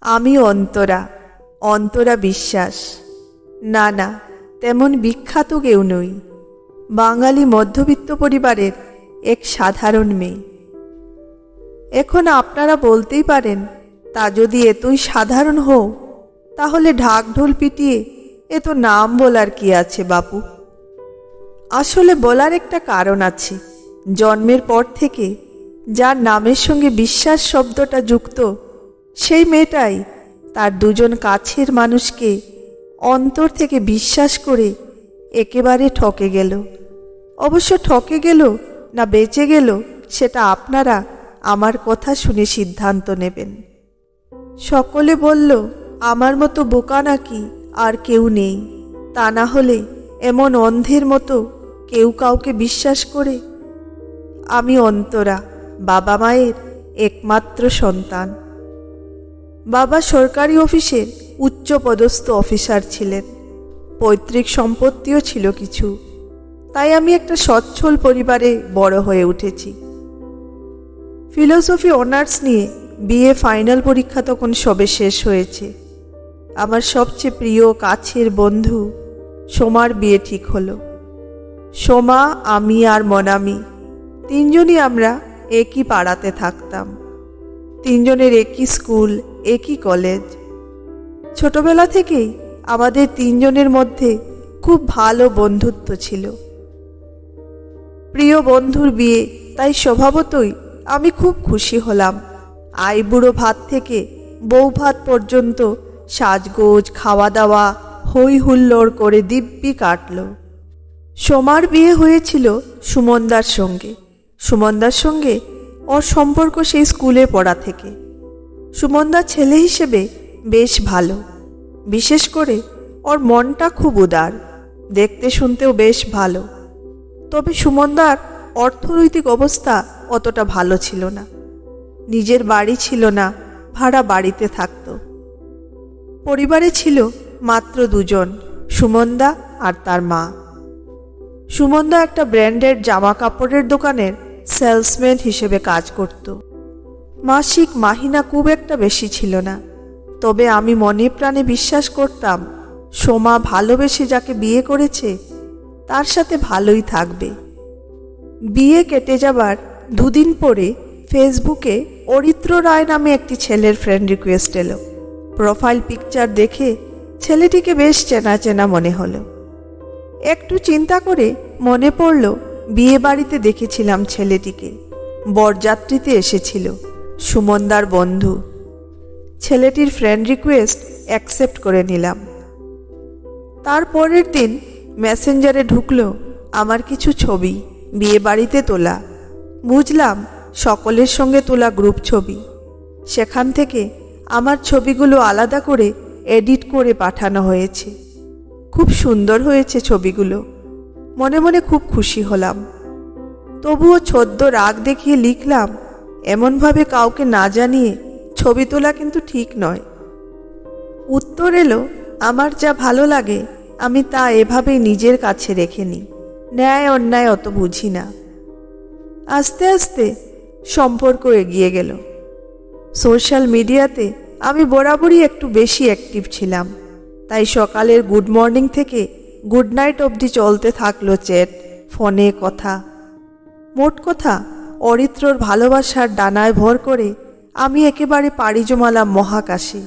আমি অন্তরা অন্তরা বিশ্বাস। না না, তেমন বিখ্যাত কেউ নই। বাঙালি মধ্যবিত্ত পরিবারের এক সাধারণ মেয়ে। এখন আপনারা বলতেই পারেন, তা যদি এতই সাধারণ হও, তাহলে ঢাক ঢোল পিটিয়ে এ তো নাম বলার কি আছে বাপু? আসলে বলার একটা কারণ আছে। জন্মের পর থেকে যার নামের সঙ্গে বিশ্বাস শব্দটা যুক্ত সেই মেয়েটাই তার দুজন কাছের মানুষকে অন্তর থেকে বিশ্বাস করে একেবারে ঠকে গেল। অবশ্য ঠকে গেল না বেঁচে গেল সেটা আপনারা আমার কথা শুনে সিদ্ধান্ত নেবেন। সকলে বলল, আমার মতো বোকা নাকি আর কেউ নেই। তা না হলে এমন অন্ধের মতো কেউ কাউকে বিশ্বাস করে? আমি অন্তরা, বাবা মায়ের একমাত্র সন্তান। বাবা সরকারি অফিসের উচ্চপদস্থ অফিসার ছিলেন। পৈতৃক সম্পত্তিও ছিল কিছু। তাই আমি একটা সচ্ছল পরিবারে বড় হয়ে উঠেছি। ফিলোসফি অনার্স নিয়ে বিএ ফাইনাল পরীক্ষা তখন সবে শেষ হয়েছে। আমার সবচেয়ে প্রিয় কাছের বন্ধু সোমার বিয়ে ঠিক হলো। সোমা, আমি আর মনামি তিনজনই আমরা একই পাড়াতে থাকতাম। তিনজনের একই স্কুল একই কলেজ? ছোটবেলা থেকেই আমাদের তিনজনের মধ্যে খুব ভালো বন্ধুত্ব ছিল। প্রিয় বন্ধুর বিয়ে, তাই স্বভাবতই আমি খুব খুশি হলাম। আইবুড়ো ভাত থেকে বউ ভাত পর্যন্ত সাজগোজ খাওয়া দাওয়া হই হুল্লোড় করে দিব্যি কাটল। সোমার বিয়ে হয়েছিল সুমনদার সঙ্গে। সুমনদার সঙ্গে ওর সম্পর্ক সেই স্কুলে পড়া থেকে। সুমনদার ছেলে হিসেবে বেশ ভালো। বিশেষ করে ওর মনটা খুব উদার, দেখতে শুনতেও বেশ ভালো। তবে সুমনদার অর্থনৈতিক অবস্থা অতটা ভালো ছিল না। নিজের বাড়ি ছিল না, ভাড়া বাড়িতে থাকত। পরিবারে ছিল মাত্র দুজন, সুমনদা আর তার মা। সুমনদা একটা ব্র্যান্ডের জামা কাপড়ের দোকানের সেলসম্যান হিসেবে কাজ করত। মাসিক মাহিনা খুব একটা বেশি ছিল না। তবে আমি মনে প্রাণে বিশ্বাস করতাম, সোমা ভালোবেসে যাকে বিয়ে করেছে, তার সাথে ভালোই থাকবে। বিয়ে কেটে যাবার দুদিন পরে ফেসবুকে অরিত্র রায় নামে একটি ছেলের ফ্রেন্ড রিকোয়েস্ট এলো। প্রোফাইল পিকচার দেখে ছেলেটিকে বেশ চেনা চেনা মনে হলো। একটু চিন্তা করে মনে পড়ল, বিয়ে বাড়িতে দেখেছিলাম ছেলেটিকে। বরযাত্রীতে এসেছিল। সুমনদার বন্ধু। ছেলেটির ফ্রেন্ড রিকোয়েস্ট অ্যাকসেপ্ট করে নিলাম। তারপরের দিন মেসেঞ্জারে ঢুকলো আমার কিছু ছবি, বিয়ে বাড়িতে তোলা। বুঝলাম সকলের সঙ্গে তোলা গ্রুপ ছবি। সেখান থেকে আমার ছবিগুলো আলাদা করে এডিট করে পাঠানো হয়েছে। খুব সুন্দর হয়েছে ছবিগুলো। মনে মনে খুব খুশি হলাম। তবুও ছদ্ম রাগ দেখিয়ে লিখলাম এমনভাবে কাউকে না জানিয়ে ছবি তোলা কিন্তু ঠিক নয়। উত্তর এলো, আমার যা ভালো লাগে, আমি তা এভাবেই নিজের কাছে রেখে নিই। ন্যায় অন্যায় অত বুঝি না। আস্তে আস্তে সম্পর্ক এগিয়ে গেল। সোশ্যাল মিডিয়াতে আমি বরাবরই একটু বেশি অ্যাক্টিভ ছিলাম। তাই সকালের গুড মর্নিং থেকে গুড নাইট অবধি চলতে থাকল চ্যাট, ফোনে কথা। মোট কথা অরিত্রর ভালোবাসার ডানায় ভর করে আমি একেবারে পাড়ি জমালাম মহাকাশে।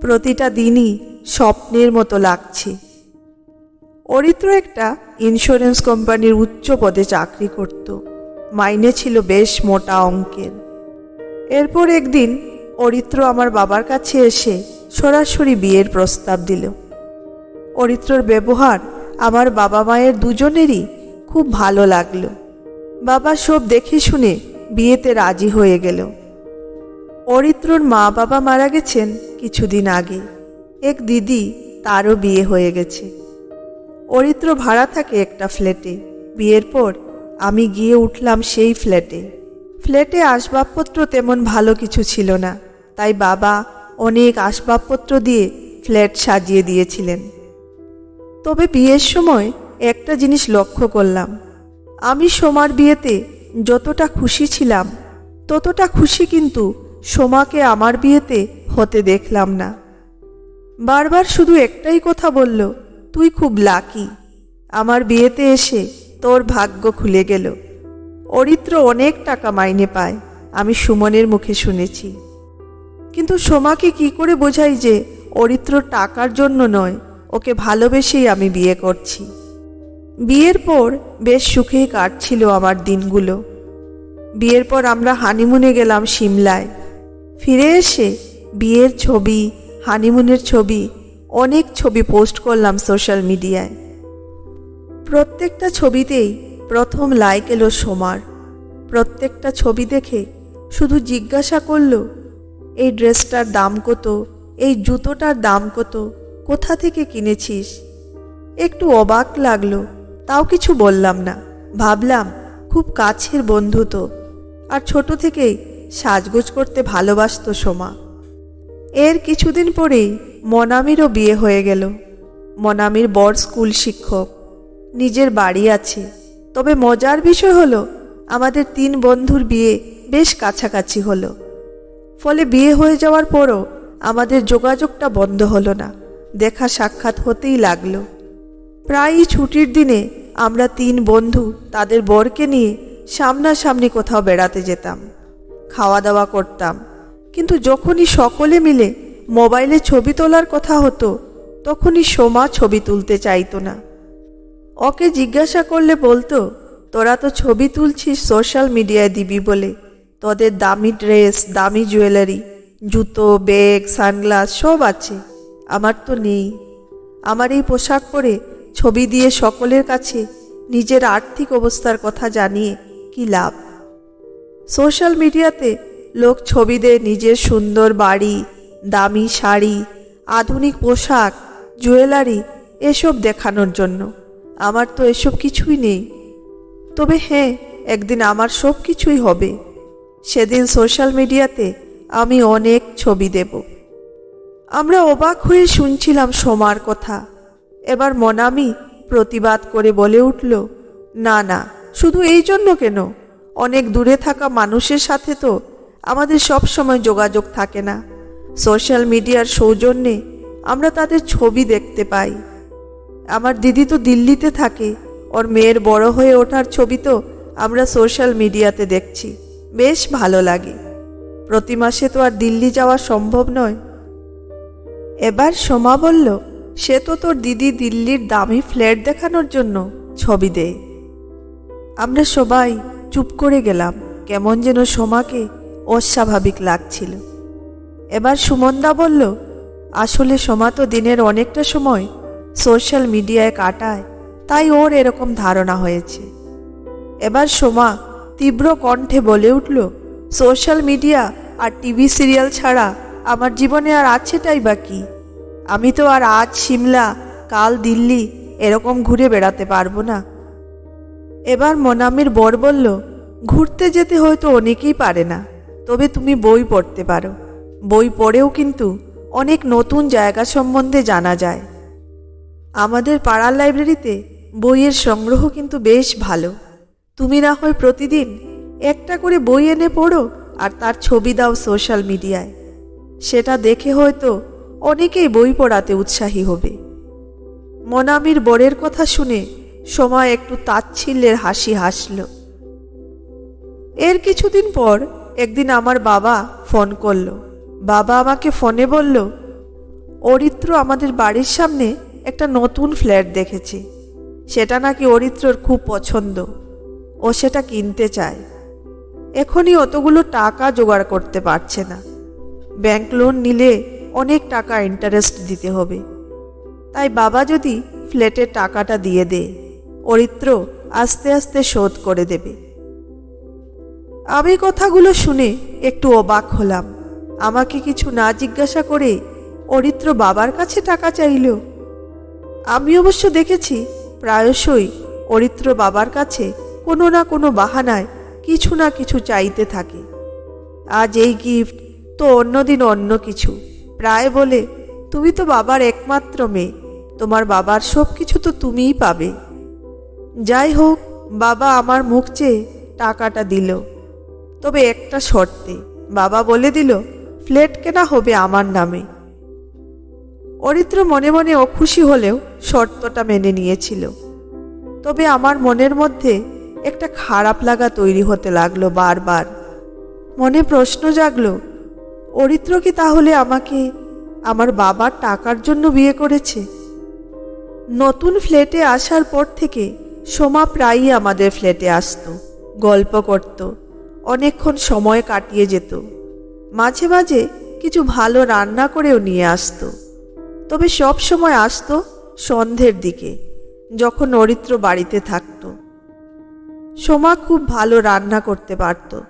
প্রতিটা দিনই স্বপ্নের মতো লাগছে। অরিত্র একটা ইন্স্যুরেন্স কোম্পানির উচ্চ পদে চাকরি করত। মাইনে ছিল বেশ মোটা অঙ্কের। এরপর একদিন অরিত্র আমার বাবার কাছে এসে সরাসরি বিয়ের প্রস্তাব দিল। অরিত্রর ব্যবহার আমার বাবা মায়ের দুজনেরই খুব ভালো লাগল। বাবা সব দেখে শুনে বিয়েতে রাজি হয়ে গেল। অরিত্রর মা বাবা মারা গেছেন কিছুদিন আগে। এক দিদি তারও বিয়ে হয়ে গেছে। অরিত্র ভাড়া থাকে একটা ফ্ল্যাটে। বিয়ের পর আমি গিয়ে উঠলাম সেই ফ্ল্যাটে। ফ্ল্যাটে আসবাবপত্র তেমন ভালো কিছু ছিল না, তাই বাবা অনেক আসবাবপত্র দিয়ে ফ্ল্যাট সাজিয়ে দিয়েছিলেন। তবে বিয়ের সময় একটা জিনিস লক্ষ্য করলাম। আমি সোমার বিয়েতে যতটা খুশি ছিলাম, ততটা খুশি কিন্তু সোমাকে আমার বিয়েতে হতে দেখলাম না। বারবার শুধু একটাই কথা বলল, তুই খুব লাকি। আমার বিয়েতে এসে তোর ভাগ্য খুলে গেল। অরিত্র অনেক টাকা মাইনে পায়, আমি সুমনের মুখে শুনেছি। কিন্তু সোমাকে কি করে বোঝাই যে অরিত্র টাকার জন্য নয়, ওকে ভালোবেসেই আমি বিয়ে করছি? বিয়ের পর বেশ সুখেই কাটছিল আমার দিনগুলো। বিয়ের পর আমরা হানিমুনে গেলাম সিমলায়। ফিরে এসে বিয়ের ছবি, হানিমুনের ছবি, অনেক ছবি পোস্ট করলাম সোশ্যাল মিডিয়ায়। প্রত্যেকটা ছবিতেই প্রথম লাইক এলো সোমার। প্রত্যেকটা ছবি দেখে শুধু জিজ্ঞাসা করল, এই ড্রেসটার দাম কত? এই জুতোটার দাম কত? কোথা থেকে কিনেছিস? একটু অবাক লাগল তাও কিছু বললাম না। ভাবলাম, খুব কাছের বন্ধু তো। আর ছোট থেকেই সাজগোজ করতে ভালোবাসতো সোমা। এর কিছুদিন পরেই মনামিরও বিয়ে হয়ে গেল। মনামির বর স্কুল শিক্ষক। নিজের বাড়ি আছে। তবে মজার বিষয় হলো, আমাদের তিন বন্ধুর বিয়ে বেশ কাছাকাছি হলো। ফলে বিয়ে হয়ে যাওয়ার পরও আমাদের যোগাযোগটা বন্ধ হলো না। দেখা সাক্ষাৎ হতেই লাগল। প্রায়ই ছুটির দিনে আমরা তিন বন্ধু তাদের বরকে নিয়ে সামনাসামনি কোথাও বেড়াতে যেতাম খাওয়া দাওয়া করতাম। কিন্তু যখনই সকলে মিলে মোবাইলে ছবি তোলার কথা হতো, তখনই সোমা ছবি তুলতে চাইতো না। ওকে জিজ্ঞাসা করলে বলতো, তোরা তো ছবি তুলছিস সোশ্যাল মিডিয়ায় দিবি বলে। তোদের দামি ড্রেস, দামি জুয়েলারি, জুতো, ব্যাগ, সানগ্লাস সব আছে। আমার তো নেই। আমার এই পোশাক পরে ছবি দিয়ে সকলের কাছে নিজের আর্থিক অবস্থার কথা জানিয়ে কি লাভ? সোশ্যাল মিডিয়াতে লোক ছবি দেয় নিজের সুন্দর বাড়ি, দামি শাড়ি, আধুনিক পোশাক, জুয়েলারি, এসব দেখানোর জন্য। আমার তো এসব কিছুই নেই। তবে হ্যাঁ একদিন আমার সব কিছুই হবে। সেদিন সোশ্যাল মিডিয়াতে আমি অনেক ছবি দেব। আমরা অবাক হয়ে শুনছিলাম সোমার কথা। এবার মনামি প্রতিবাদ করে বলে উঠল, না না, শুধু এই জন্য কেন? অনেক দূরে থাকা মানুষের সাথে তো আমাদের সব সময় যোগাযোগ থাকে না। সোশ্যাল মিডিয়ার সৌজন্যে আমরা তাদের ছবি দেখতে পাই। আমার দিদি তো দিল্লিতে থাকে, ওর মেয়ের বড় হয়ে ওঠার ছবি তো আমরা সোশ্যাল মিডিয়াতে দেখছি, বেশ ভালো লাগে। প্রতি মাসে তো আর দিল্লি যাওয়া সম্ভব নয়। এবার সোমা বলল সে তো তোর দিদি দিল্লির দামি ফ্ল্যাট দেখানোর জন্য ছবি দেয় আমরা সবাই চুপ করে গেলাম, কেমন যেন সোমাকে অস্বাভাবিক লাগছিল। এবার সুমনদা বলল, আসলে সোমা তো দিনের অনেকটা সময় সোশ্যাল মিডিয়ায় কাটায়, তাই ওর এরকম ধারণা হয়েছে। এবার সোমা তীব্র কণ্ঠে বলে উঠল, সোশ্যাল মিডিয়া আর টিভি সিরিয়াল ছাড়া আমার জীবনে আর আছেটাই বা কি? আমি তো আর আজ সিমলা, কাল দিল্লি এরকম ঘুরে বেড়াতে পারব না। এবার মনামির বর বলল, ঘুরতে যেতে হয়তো অনেকেই পারে না, তবে তুমি বই পড়তে পারো। বই পড়েও কিন্তু অনেক নতুন জায়গা সম্বন্ধে জানা যায়। আমাদের পাড়ার লাইব্রেরিতে বইয়ের সংগ্রহ কিন্তু বেশ ভালো। তুমি না হয় প্রতিদিন একটা করে বই এনে পড়ো আর তার ছবি দাও সোশ্যাল মিডিয়ায়। সেটা দেখে হয়তো অনেকেই বই পড়াতে উৎসাহী হবে। মনামির বরের কথা শুনে সময় একটু তাচ্ছিল্যের হাসি হাসল। এর কিছুদিন পর একদিন আমার বাবা ফোন করল। বাবা আমাকে ফোনে বলল, অরিত্র আমাদের বাড়ির সামনে একটা নতুন ফ্ল্যাট দেখেছে। সেটা নাকি অরিত্রর খুব পছন্দ। ও সেটা কিনতে চায়। এখনই অতগুলো টাকা জোগাড় করতে পারছে না। ব্যাংক লোন নিলে অনেক টাকা ইন্টারেস্ট দিতে হবে। তাই বাবা যদি ফ্ল্যাটের টাকাটা দিয়ে দেয় অরিত্র আস্তে আস্তে শোধ করে দেবে। আমি কথাগুলো শুনে একটু অবাক হলাম। আমাকে কিছু না জিজ্ঞাসা করে অরিত্র বাবার কাছে টাকা চাইল। আমি অবশ্য দেখেছি প্রায়শই অরিত্র বাবার কাছে কোনো না কোনো বাহানায় কিছু না কিছু চাইতে থাকে। আজ এই গিফট তো অন্যদিন অন্য কিছু। প্রায় বলে, তুমি তো বাবার একমাত্র মেয়ে, তোমার বাবার সব কিছু তো তুমিই পাবে। যাই হোক, বাবা আমার মুখ চেয়ে টাকাটা দিল। তবে একটা শর্তে, বাবা বলে দিল, ফ্ল্যাট কেনা হবে আমার নামে। অরিত্র মনে মনে অখুশি হলেও শর্তটা মেনে নিয়েছিল। তবে আমার মনের মধ্যে একটা খারাপ লাগা তৈরি হতে লাগল বারবার। মনে প্রশ্ন জাগলো অরিত্র কি তাহলে আমাকে আমার বাবার টাকার জন্য বিয়ে করেছে? নতুন ফ্ল্যাটে আসার পর থেকে সোমা প্রায়ই আমাদের ফ্ল্যাটে আসতো, গল্প করত, অনেকক্ষণ সময় কাটিয়ে যেত। মাঝে মাঝে কিছু ভালো রান্না করেও নিয়ে আসতো। তবে সব সময় আসতো সন্ধ্যের দিকে, যখন অরিত্র বাড়িতে থাকত। সোমা খুব ভালো রান্না করতে পারত।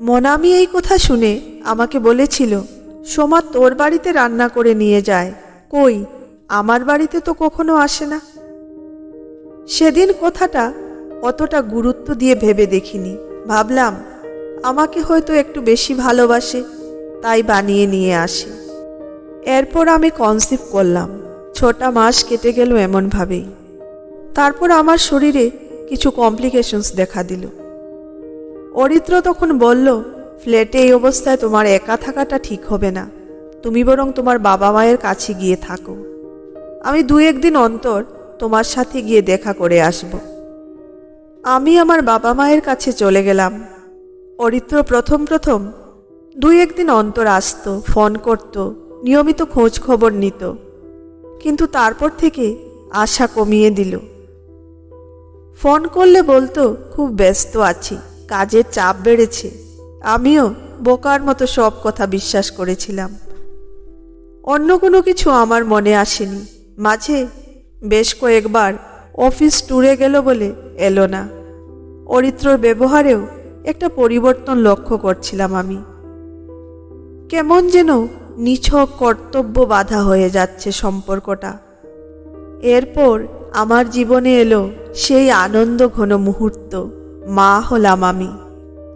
মনামি এই কথা শুনে আমাকে বলেছিল, সোমা তোর বাড়িতে রান্না করে নিয়ে যায়। কই, আমার বাড়িতে তো কখনো আসে না। সেদিন কথাটা অতটা গুরুত্ব দিয়ে ভেবে দেখিনি। ভাবলাম, আমাকে হয়তো একটু বেশি ভালোবাসে, তাই বানিয়ে নিয়ে আসে। এরপর আমি কনসিভ করলাম, ছটা মাস কেটে গেল এমনভাবেই। তারপর আমার শরীরে কিছু কমপ্লিকেশনস দেখা দিল। অরিত্র তখন বলল, ফ্ল্যাটে এই অবস্থায় তোমার একা থাকাটা ঠিক হবে না। তুমি বরং তোমার বাবা মায়ের কাছে গিয়ে থাকো। আমি দু একদিন অন্তর তোমার সাথে গিয়ে দেখা করে আসব। আমি আমার বাবা মায়ের কাছে চলে গেলাম। অরিত্র প্রথম প্রথম দুই একদিন অন্তর আসতো, ফোন করত, নিয়মিত খোঁজ খবর নিত। কিন্তু তারপর থেকে আশা কমিয়ে দিল। ফোন করলে বলতো, খুব ব্যস্ত আছি। কাজের চাপ বেড়েছে। আমিও বোকার মতো সব কথা বিশ্বাস করেছিলাম। অন্য কোনো কিছু আমার মনে আসেনি। মাঝে বেশ কয়েকবার অফিস ট্যুরে গেল বলে এলো না। অরিত্রর ব্যবহারেও একটা পরিবর্তন লক্ষ্য করছিলাম আমি। কেমন যেন নিছক কর্তব্য বাধা হয়ে যাচ্ছে সম্পর্কটা। এরপর আমার জীবনে এলো সেই আনন্দ ঘন মুহূর্ত। মা হলাম আমি।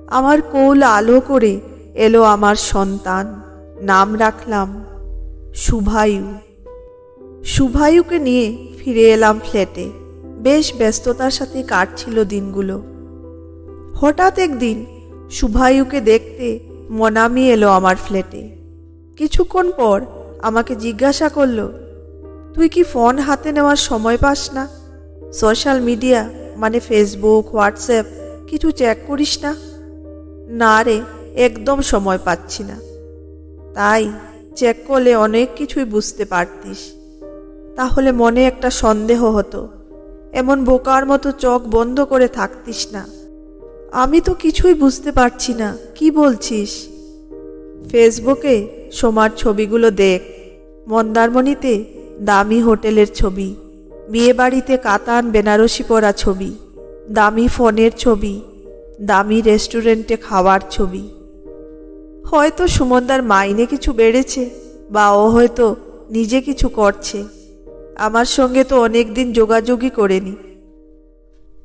আমার কোল আলো করে এলো আমার সন্তান। নাম রাখলাম শুভায়ু শুভায়ুকে নিয়ে ফিরে এলাম ফ্ল্যাটে। বেশ ব্যস্ততার সাথে কাটছিল দিনগুলো। হঠাৎ একদিন শুভায়ুকে দেখতে মনামি এলো আমার ফ্ল্যাটে। কিছুক্ষণ পর আমাকে জিজ্ঞাসা করল, তুই কি ফোন হাতে নেওয়ার সময় পাস না? সোশ্যাল মিডিয়া মানে ফেসবুক হোয়াটসঅ্যাপ কিছু চেক করিস না। না রে, একদম সময় পাচ্ছি না। তাই চেক করলে অনেক কিছুই বুঝতে পারতিস। তাহলে মনে একটা সন্দেহ হতো। এমন বোকার মতো চোখ বন্ধ করে থাকতিস না। আমি তো কিছুই বুঝতে পারছি না, কি বলছিস? ফেসবুকে সোমার ছবিগুলো দেখ। মন্দারমণিতে দামি হোটেলের ছবি। বিয়েবাড়িতে কাতান, বেনারসি পরা ছবি, দামি ফোনের ছবি, দামি রেস্টুরেন্টে খাওয়ার ছবি। হয়তো সুমনদার মাইনে কিছু বেড়েছে, বা ও হয়তো নিজে কিছু করছে। আমার সঙ্গে তো অনেক দিন যোগাযোগই করেনি।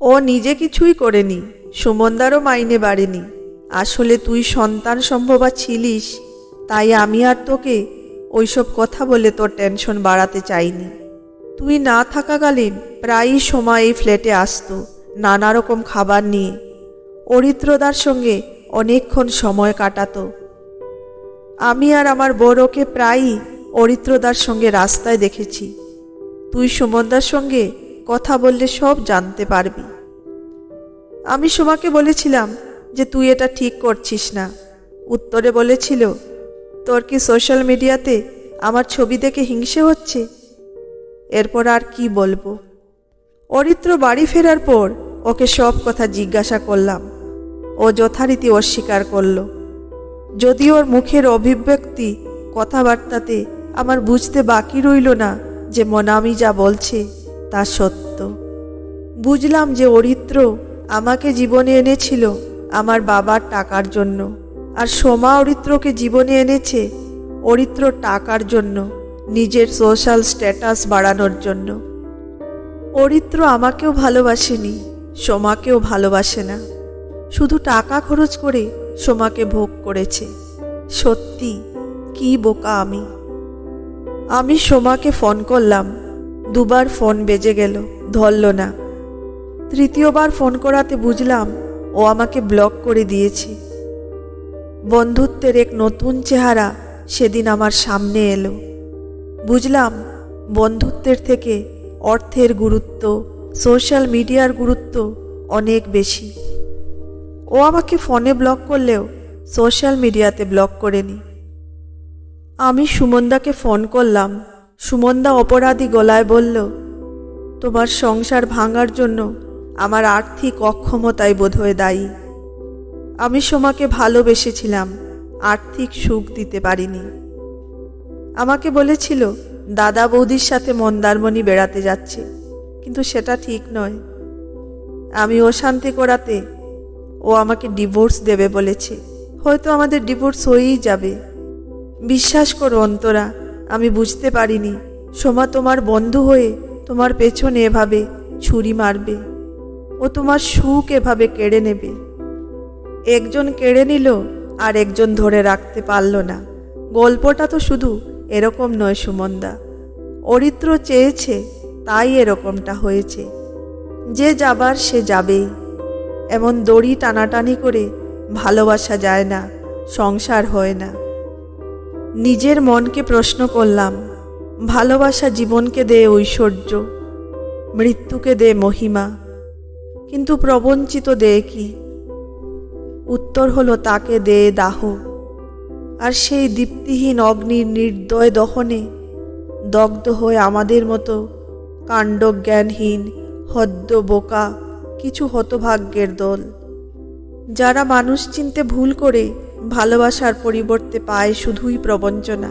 ও নিজে কিছুই করেনি, সুমনদারও মাইনে বাড়েনি। আসলে তুই সন্তান সম্ভবা ছিলিস, তাই আমি আর তোকে ওইসব কথা বলে তোর টেনশন বাড়াতে চাইনি। তুই না থাকাকালীন প্রায়ই সময় এই ফ্ল্যাটে আসতো নানা রকম খাবার নিয়ে। অরিত্রদার সঙ্গে অনেকক্ষণ সময় কাটাতো। আমি আর আমার বড়কে প্রায়ই অরিত্রদার সঙ্গে রাস্তায় দেখেছি। তুই সুমনদার সঙ্গে কথা বললে সব জানতে পারবি। আমি সোমাকে বলেছিলাম যে তুই এটা ঠিক করছিস না। উত্তরে বলেছিল, তোর কি সোশ্যাল মিডিয়াতে আমার ছবি দেখে হিংসে হচ্ছে? এরপর আর কি বলব? অরিত্র বাড়ি ফেরার পর ওকে সব কথা জিজ্ঞাসা করলাম। ও যথারীতি অস্বীকার করল। যদি ওর মুখের অভিব্যক্তি কথাবার্তাতে আমার বুঝতে বাকি রইল না যে মনামি যা বলছে তা সত্য। বুঝলাম যে অরিত্র আমাকে জীবনে এনেছিল আমার বাবার টাকার জন্য। আর সোমা অরিত্রকে জীবনে এনেছে অরিত্র টাকার জন্য। নিজের সোশ্যাল স্ট্যাটাস বাড়ানোর জন্য। অরিত্র আমাকেও ভালোবাসেনি, সোমাকেও ভালোবাসে না। শুধু টাকা খরচ করে সোমাকে ভোগ করেছে। সত্যি, কি বোকা আমি। আমি সোমাকে ফোন করলাম, দুবার ফোন বেজে গেল, ধরল না। তৃতীয়বার ফোন করাতে বুঝলাম, ও আমাকে ব্লক করে দিয়েছে। বন্ধুত্বের এক নতুন চেহারা সেদিন আমার সামনে এলো। বুঝলাম, বন্ধুত্বের থেকে অর্থের গুরুত্ব, সোশ্যাল মিডিয়ার গুরুত্ব অনেক বেশি। ও আমাকে ফোনে ব্লক করলেও সোশ্যাল মিডিয়াতে ব্লক করেনি। আমি সুমনদাকে ফোন করলাম। সুমনদা অপরাধী গলায় বলল, তোমার সংসার ভাঙার জন্য আমার আর্থিক অক্ষমতাই বোধহয় দায়ী। আমি সোমাকে ভালোবেসেছিলাম, আর্থিক সুখ দিতে পারিনি। আমাকে বলেছিল, দাদা বৌদির সাথে মন্দারমণি বেড়াতে যাচ্ছে, কিন্তু সেটা ঠিক নয়। আমি অশান্তি করাতে ও আমাকে ডিভোর্স দেবে বলেছে। হয়তো আমাদের ডিভোর্স হয়েই যাবে। বিশ্বাস করো অন্তরা, আমি বুঝতে পারিনি। সোমা তোমার বন্ধু হয়ে তোমার পেছনে এভাবে ছুরি মারবে। ও তোমার সুখ এভাবে কেড়ে নেবে। একজন কেড়ে নিল আর একজন ধরে রাখতে পারল না। গল্পটা তো শুধু এরকম নয় সুমনদা। অরিত্র চেয়েছে, তাই এরকমটা হয়েছে। যে যাবার সে যাবেই। এমন দড়ি টানাটানি করে ভালোবাসা যায় না, সংসার হয় না। নিজের মনকে প্রশ্ন করলাম, ভালোবাসা জীবনকে দেয় ঐশ্বর্য, মৃত্যুকে দেয় মহিমা, কিন্তু প্রবঞ্চিত দেয় কি? উত্তর হলো তাকে দেয় দাহ। আর সেই দীপ্তিহীন অগ্নির নির্দয় দহনে দগ্ধ হয়ে আমাদের মতো কাণ্ডজ্ঞানহীন হদ্দ বোকা কিছু হতভাগ্যের দল। যারা মানুষ চিনতে ভুল করে ভালোবাসার পরিবর্তে পায় শুধুই প্রবঞ্চনা।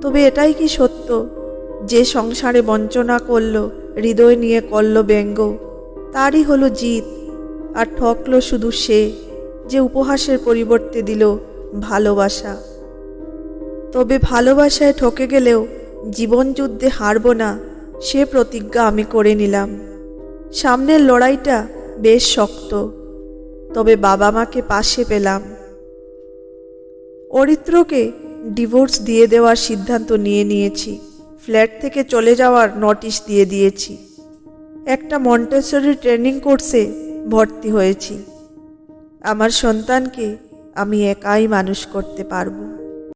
তবে এটাই কি সত্য যে সংসারে বঞ্চনা করল, হৃদয় নিয়ে করল ব্যঙ্গ? তারই হলো জিত, আর ঠকলো শুধু সে যে উপহাসের পরিবর্তে দিল ভালোবাসা। তবে ভালোবাসায় ঠকে গেলেও জীবনযুদ্ধে হারব না, সে প্রতিজ্ঞা আমি করে নিলাম। সামনের লড়াইটা বেশ শক্ত, তবে বাবা মাকে পাশে পেলাম। অরিত্রকে ডিভোর্স দিয়ে দেওয়ার সিদ্ধান্ত নিয়ে নিয়েছি। ফ্ল্যাট থেকে চলে যাওয়ার নোটিশ দিয়ে দিয়েছি। একটা মন্টেসরি ট্রেনিং কোর্সে ভর্তি হয়েছি। আমার সন্তানকে আমি একাই মানুষ করতে পারব।